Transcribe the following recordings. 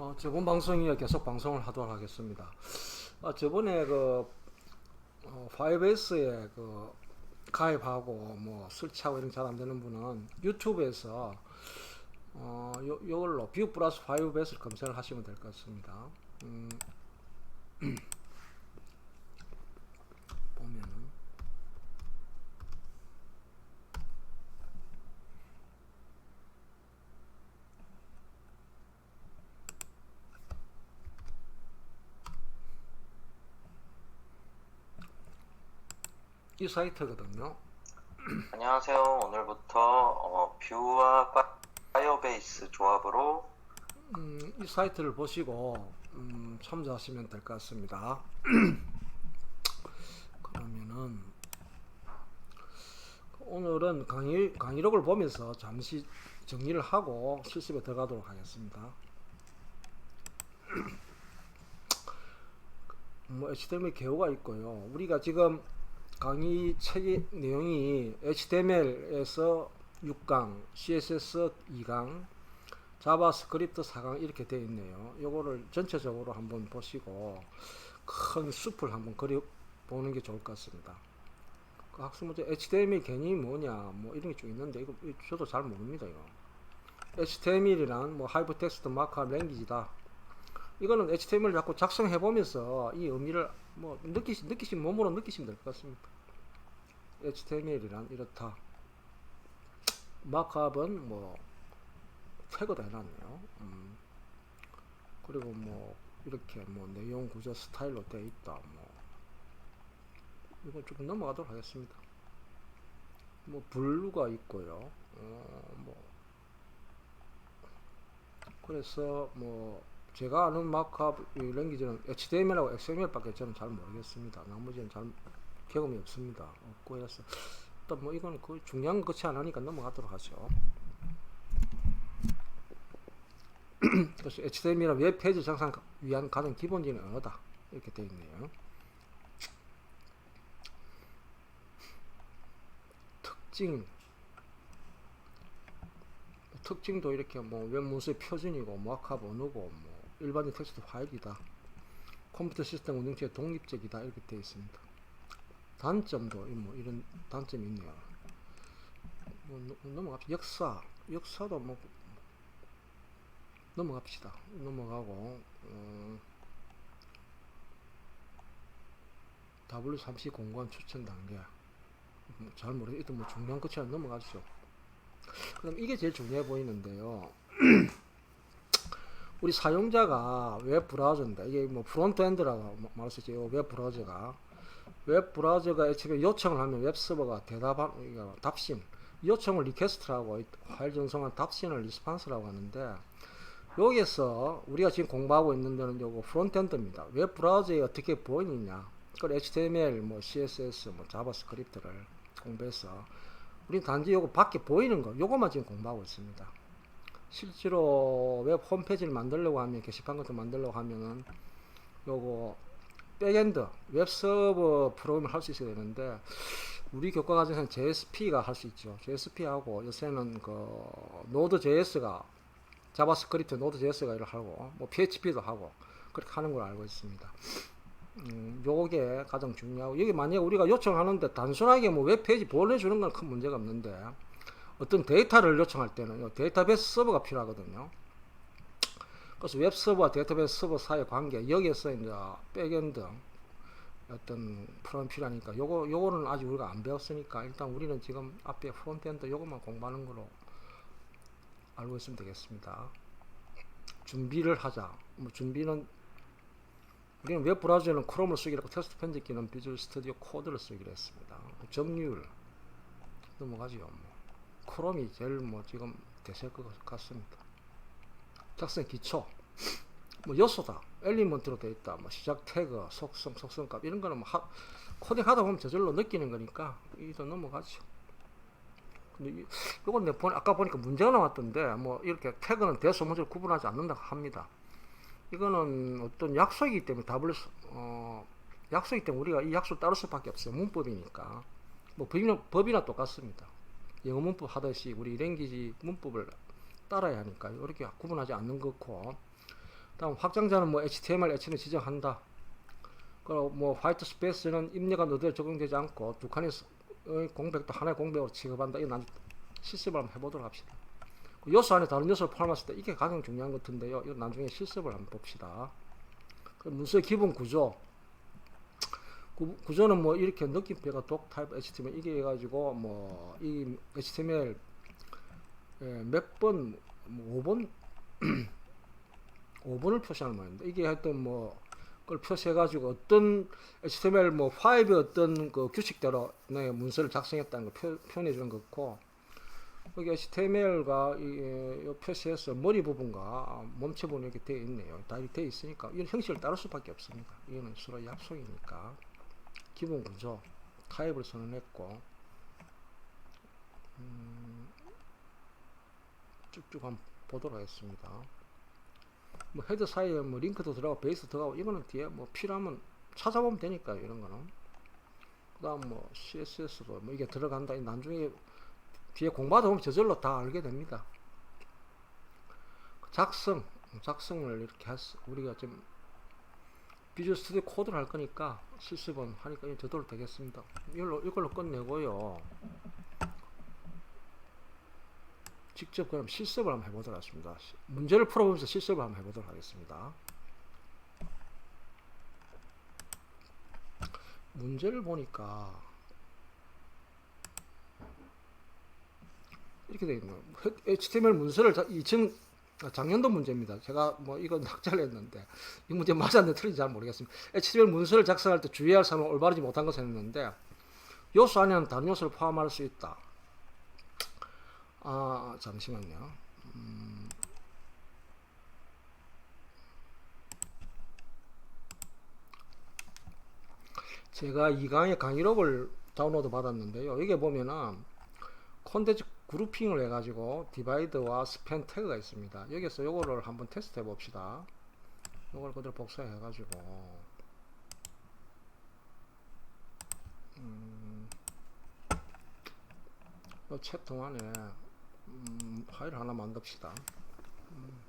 어, 저번 방송이에 계속 방송을 하도록 하겠습니다. 아, 저번에 그 어, 5S에 그 가입하고 뭐 설치하고 이런 잘 안 되는 분은 유튜브에서 어, 요, 요걸로 뷰 플러스 5S를 검색을 하시면 될 것 같습니다. 음, 보면은 이 사이트거든요. 안녕하세요. 오늘부터 어, 뷰와 파- 파이어베이스 조합으로 음, 이 사이트를 보시고 음, 참조하시면 될 것 같습니다. 그러면은 오늘은 강의 강의록을 보면서 잠시 정리를 하고 실습에 들어가도록 하겠습니다. 뭐 HTML 개요가 있고요. 우리가 지금 강의 책의 내용이 HTML에서 6강, CSS 2강, 자바스크립트 4강 이렇게 되어 있네요. 요거를 전체적으로 한번 보시고 큰 숲을 한번 그려 보는 게 좋을 것 같습니다. 문제 HTML 개념이 뭐냐 뭐 이런 게 좀 있는데 이거 저도 잘 모릅니다 이거. HTML이란 뭐 하이퍼텍스트 마크업 랭귀지다. 이거는 HTML 자꾸 작성해 보면서 이 의미를 뭐 느끼시 느끼시 몸으로 느끼시면 될 것 같습니다. HTML이란 이렇다. 마크업은 뭐 태그도 해놨네요. 음. 그리고 뭐 이렇게 뭐 내용 구조 스타일로 되어 있다. 뭐 이건 조금 넘어가도록 하겠습니다. 뭐 블루가 있고요. 어, 뭐 그래서 뭐 제가 아는 마크업 이 랭귀지는 HTML하고 XML밖에 저는 잘 모르겠습니다. 나머지는 잘 경험이 없습니다. 없고 해서 일단 뭐 이건 그 중요한 거 그렇지 않으니까 넘어가도록 하죠. 그래서 HTML은 웹 페이지 정상 위한 가장 기본적인 언어다 이렇게 되어 있네요. 특징 특징도 이렇게 뭐 웹 문서의 표준이고 마크업 언어고 뭐 일반적 텍스트 파일이다. 컴퓨터 시스템 운영체의 독립적이다 이렇게 되어 있습니다. 단점도 이뭐 이런 단점이 있네요. 뭐 넘- 넘어갑시다. 역사 역사도 뭐 넘어갑시다. 넘어가고 어, W3C 공간 추천 단계 뭐잘 모르겠 일단 뭐 중요한 안 넘어가죠. 그럼 이게 제일 중요해 보이는데요. 우리 사용자가 웹 브라우저인데 이게 뭐 프론트 엔드라고 마- 말할 수 있죠. 웹 브라우저가 웹 브라우저가 HTTP 요청을 하면 웹 서버가 대답한 답신 요청을 리퀘스트라고 이 파일 전송한 답신을 리스판스라고 하는데 여기에서 우리가 지금 공부하고 있는 데는 요거 프론트 엔드입니다. 웹 브라우저에 어떻게 보이느냐. 그걸 HTML, 뭐 CSS, 뭐 자바스크립트를 공부해서 우리는 단지 요거 밖에 보이는 거 요거만 지금 공부하고 있습니다. 실제로 웹 홈페이지를 만들려고 하면 게시판 같은 거 만들려고 하면은 요거 백엔드 웹 서버 프로그램을 할 수 있어야 되는데 우리 교과 과정에서는 JSP가 할 수 있죠. JSP하고 요새는 그 노드 JS가 자바스크립트 노드 JS가 이를 하고 뭐 PHP도 하고 그렇게 하는 걸 알고 있습니다. 음, 요게 가장 중요하고 여기 만약에 우리가 요청하는데 단순하게 뭐 웹페이지 보내주는 건 큰 문제가 없는데 어떤 데이터를 요청할 때는 요 데이터베이스 서버가 필요하거든요. 그래서 웹 서버와 데이터베이스 서버 사이의 관계 여기에서 이제 백엔드 어떤 프로그램 필요하니까 요거 요거는 아직 우리가 안 배웠으니까 일단 우리는 지금 앞에 프론트엔드 요것만 공부하는 걸로 알고 있으면 되겠습니다. 준비를 하자. 뭐 준비는 우리는 웹 브라우저는 크롬을 쓰기로 하고 텍스트 편집기는 비주얼 스튜디오 코드를 쓰기로 했습니다. 점유율 넘어가지요. 뭐. 크롬이 제일 뭐 지금 대세일 것 같습니다. 작성 기초 뭐 요소다 엘리먼트로 되어 있다. 뭐 시작 태그, 속성, 속성값 이런 거는 뭐 하, 코딩 하다 보면 저절로 느끼는 거니까 이도 넘어가죠. 근데 이- 요건 내 보, 아까 보니까 문제가 나왔던데 뭐 이렇게 태그는 대소문제를 구분하지 않는다고 합니다. 이거는 어떤 약속이기 때문에 답을 수- 어, 약속이기 때문에 우리가 이 약속을 따를 수밖에 없어요. 문법이니까. 뭐 법이나, 법이나 똑같습니다. 영어 문법 하듯이 우리 랭귀지 문법을 따라야 하니까 이렇게 구분하지 않는 거고 다음 확장자는 뭐 HTML, H는 지정한다. 그리고 뭐 화이트 스페이스는 입력가 너들 적용되지 않고 두 칸의 공백도 하나의 공백으로 취급한다. 난 실습을 한번 해보도록 합시다. 그 요소 안에 다른 요소를 포함했을 때 이게 가장 중요한 것 같은데요. 이거 나중에 실습을 한번 봅시다. 그 문서의 기본 구조. 구, 구조는 뭐 이렇게 느낌표가 독 타입 HTML 이게 해가지고 뭐 이 HTML 예, 몇번 뭐 5번 5번을 표시하는 모양인데 이게 하여튼 뭐 그걸 표시해가지고 어떤 HTML 뭐 5의 어떤 그 규칙대로 내 문서를 작성했다는 걸 표, 표현해 주는 거고 여기 HTML과 이, 이 표시해서 머리 부분과 몸체 부분이 이렇게 되어 있네요. 다 이렇게 되어 있으니까 이건 형식을 따를 수밖에 없습니다. 이거는 서로 약속이니까 기본 구조 타입을 선언했고 음, 쭉쭉 한번 보도록 하겠습니다. 뭐 헤드 사이에 뭐 링크도 들어가고 베이스 들어가고 이거는 뒤에 뭐 필요하면 찾아보면 되니까 이런 거는 그 다음 뭐 CSS도 뭐 이게 들어간다 이 나중에 뒤에 공부하다 보면 저절로 다 알게 됩니다. 작성 작성을 이렇게 했 우리가 좀 비주얼 스튜디오 코드를 할 거니까 실습은 하니까 저절로 되겠습니다. 이걸로 이걸로 끝내고요. 직접 그럼 실습을 한번 해보도록 하겠습니다. 시- 문제를 풀어보면서 실습을 한번 해보도록 하겠습니다. 문제를 보니까 이렇게 되어 있네요. HTML 문서를 2층 작년도 문제입니다. 제가 뭐 이건 학자를 했는데 이 문제 맞았는데 틀린지 잘 모르겠습니다. HTML 문서를 작성할 때 주의할 사항은 올바르지 못한 것을 했는데 요소 안에는 다른 요소를 포함할 수 있다. 아 잠시만요. 음, 제가 이 강의 강의록을 다운로드 받았는데요. 여기 보면은 콘텐츠 그룹핑을 해가지고 디바이드와 스팬 태그가 있습니다. 여기서 요거를 한번 테스트 해봅시다. 요걸 그대로 복사해가지고 음, 요 챕터 안에 음, 파일 하나 만듭시다. 음.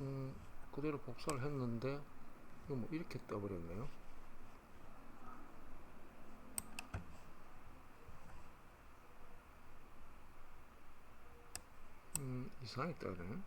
음, 그대로 복사를 했는데 이거 뭐 이렇게 떠버렸네요. 음, 이상하게 떠네.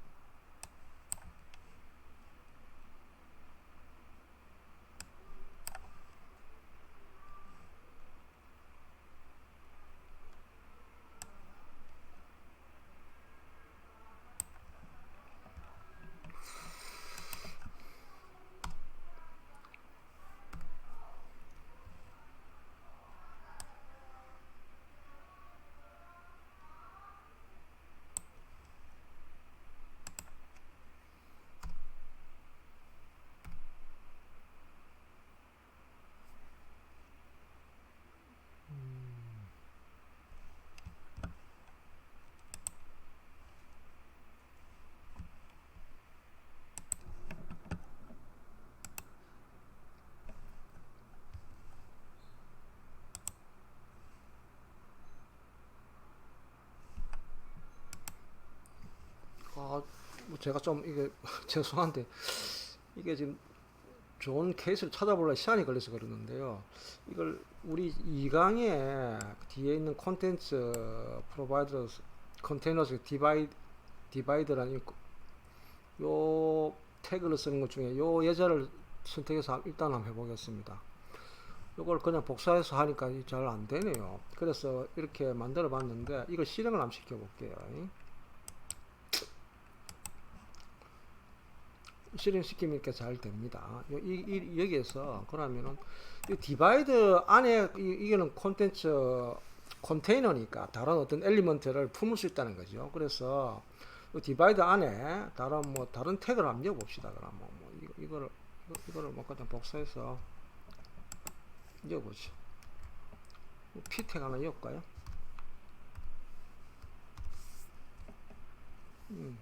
아, 뭐 제가 좀 이게 죄송한데 이게 지금 좋은 케이스를 찾아보려 시간이 걸려서 그러는데요. 이걸 우리 2강에 뒤에 있는 콘텐츠 프로바이더 컨테이너스 디바이 디바이드라는 이- 요 태그를 쓰는 것 중에 요 예제를 선택해서 일단 한번 해보겠습니다. 요걸 그냥 복사해서 하니까 잘 안 되네요. 그래서 이렇게 만들어 봤는데 이걸 실행을 한번 시켜 볼게요. 실행시키면 이렇게 잘 됩니다. 요- 이, 이, 여기에서 그러면은 이 디바이드 안에 이, 이게는 콘텐츠 컨테이너니까 다른 어떤 엘리먼트를 품을 수 있다는 거죠. 그래서 이 디바이드 안에 다른 뭐 다른 태그를 한번 넣어봅시다. 그럼 뭐, 뭐 이거, 이거를 이거, 이거를 뭐 그냥 복사해서 넣어보죠. P 태그 하나 넣을까요? 음.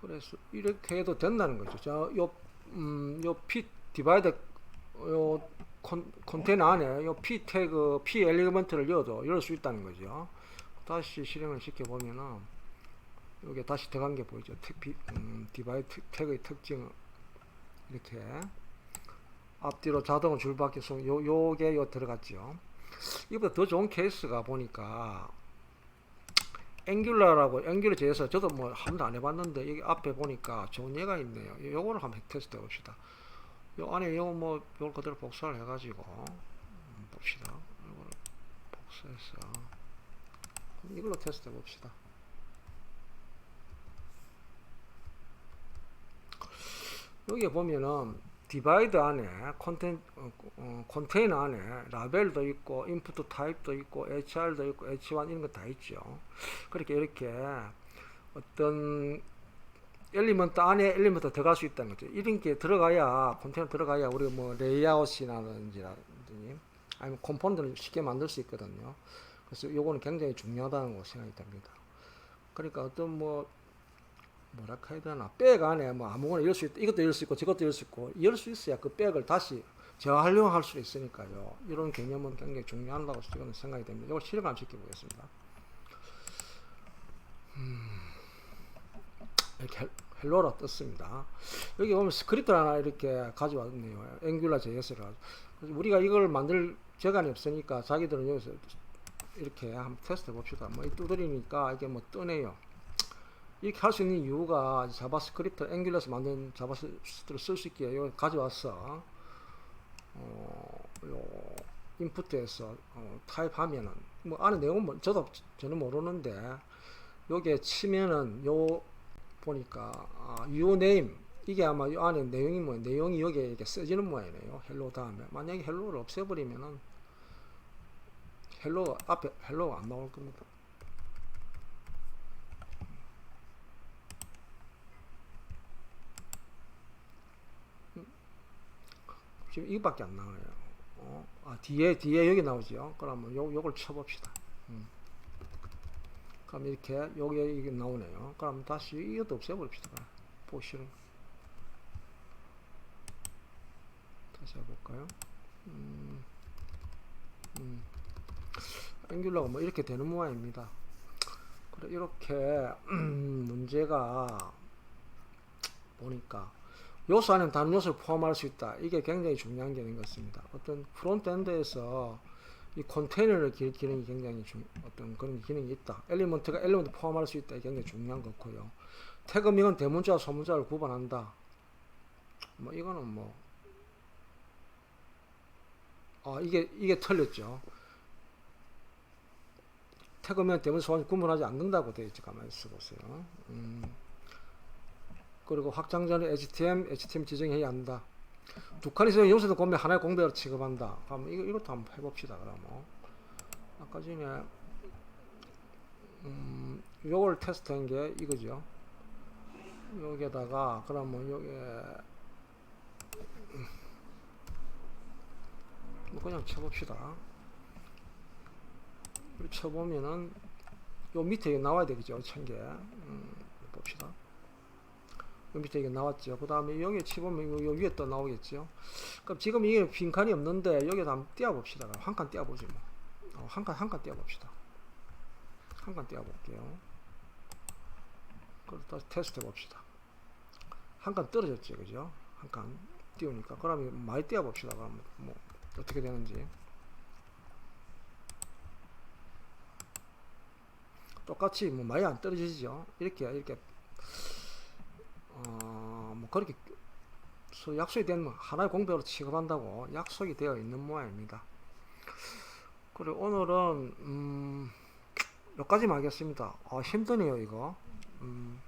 그래서 이렇게 해도 된다는 거죠. 자, 요, 음, 요핏 디바이드 요 컨, 컨테이너 안에 요 p 태그 p 엘리먼트를 열어도 열 수 있다는 거죠. 다시 실행을 시켜 보면은 여기 다시 들어간 게 보이죠. 음, 디바이드 태그의 특징 이렇게 앞뒤로 자동 줄바퀴 속 요, 요게 요 들어갔죠. 이보다 더 좋은 케이스가 보니까 앵귤러라고 앵귤러 제에서 저도 뭐 한 번도 안 해봤는데 여기 앞에 보니까 좋은 예가 있네요. 요거를 한번 테스트 해봅시다. 요 안에 요거 뭐 요걸 그대로 복사를 해가지고 음, 봅시다. 요거를 복사해서 이걸로 테스트 해봅시다. 여기 보면은 디바이드 안에 컨텐 어, 어, 컨테이너 안에 라벨도 있고 인풋 타입도 있고 HR도 있고 H1 이런 거 다 있죠. 그렇게 이렇게 어떤 엘리먼트 안에 엘리먼트 들어갈 수 있다는 거죠. 이런 게 들어가야 컨테이너 들어가야 우리 뭐 레이아웃이라든지 아니면 컴포넌트를 쉽게 만들 수 있거든요. 그래서 요거는 굉장히 중요하다는 거 생각이 듭니다. 그러니까 어떤 뭐 뭐랄까 해야 되나 백 안에 뭐 아무거나 열 수 있다 이것도 열 수 있고 저것도 열 수 있고 열 수 있어야 그 백을 다시 재활용할 수 있으니까요. 이런 개념은 굉장히 중요하다고 저는 생각이 됩니다. 이걸 실행 한번 시켜보겠습니다. 음, 이렇게 헬- 헬로라 떴습니다. 여기 보면 스크립트 하나 이렇게 가져왔네요. 앵귤라 JS를 그래서 우리가 이걸 만들 재간이 없으니까 자기들은 여기서 이렇게 한번 테스트 해 봅시다. 뭐 이 두드리니까 이게 뭐 뜨네요 이렇게 할 수 있는 이유가 자바스크립트 앵귤러에서 만든 자바스크립트를 쓸 수 있게 이거 가져왔어. 어, 요 인풋에서 어, 타입하면은 뭐 안에 내용은 뭐 저도 저는 모르는데 여기에 치면은 요 보니까 아, 요 네임 이게 아마 요 안에 내용이 뭐 내용이 여기에 이렇게 써지는 모양이네요. 헬로 다음에 만약에 헬로를 없애버리면은 헬로 앞에 헬로가 안 나올 겁니다. 지금 이거밖에 안 나와요. 어? 아, 뒤에 뒤에 여기 나오죠. 그러면 요 요걸 쳐봅시다. 음. 그럼 이렇게 여기에 이게 나오네요. 그럼 다시 이것도 없애버립시다. 보시는 다시 해볼까요? 음, 음. 앵귤러가 뭐 이렇게 되는 모양입니다. 그래 이렇게 문제가 보니까 요소 안에 다른 요소를 포함할 수 있다. 이게 굉장히 중요한 게된것 같습니다. 어떤 프론트엔드에서 이 컨테이너를 기, 기능이 굉장히 중, 어떤 그런 기능이 있다. 엘리먼트가 엘리먼트 포함할 수 있다. 이게 굉장히 중요한 거고요. 태그명은 대문자와 소문자를 구분한다. 뭐 이거는 뭐 아, 이게 이게 틀렸죠. 태그명 대문자 소문 구분하지 않는다고 되어 있죠. 가만히 있어 보세요. 음. 그리고 확장 전에 HTML, HTML 지정해야 한다. 두 칸이 있으면 여기서도 공백 하나의 공백으로 취급한다. 그럼 이거 이것도 한번 해봅시다. 그러면 아까 전에 음, 요걸 테스트한 게 이거죠. 여기에다가 그러면 요게 뭐 그냥 쳐봅시다. 쳐보면은 요 밑에 나와야 되겠죠. 천 개. 음, 봅시다. 요 밑에 이게 나왔죠. 그 다음에 여기 치보면 요, 요 위에 또 나오겠죠. 그럼 지금 이게 빈칸이 없는데 여기다 한번 띄워봅시다. 한 칸 띄워보지 뭐. 어, 한 칸, 한 칸 띄워봅시다. 한 칸 띄워볼게요. 그리고 다시 테스트 해봅시다. 한 칸 떨어졌죠. 그죠? 한 칸 띄우니까. 그러면 많이 띄워봅시다. 그럼 뭐, 어떻게 되는지. 똑같이 뭐 많이 안 떨어지죠. 이렇게, 이렇게 어, 뭐 그렇게 소- 약속이 된 하나의 공백으로 취급한다고 약속이 되어 있는 모양입니다. 그리고 오늘은 음, 여기까지만 하겠습니다. 아, 힘드네요 이거. 음,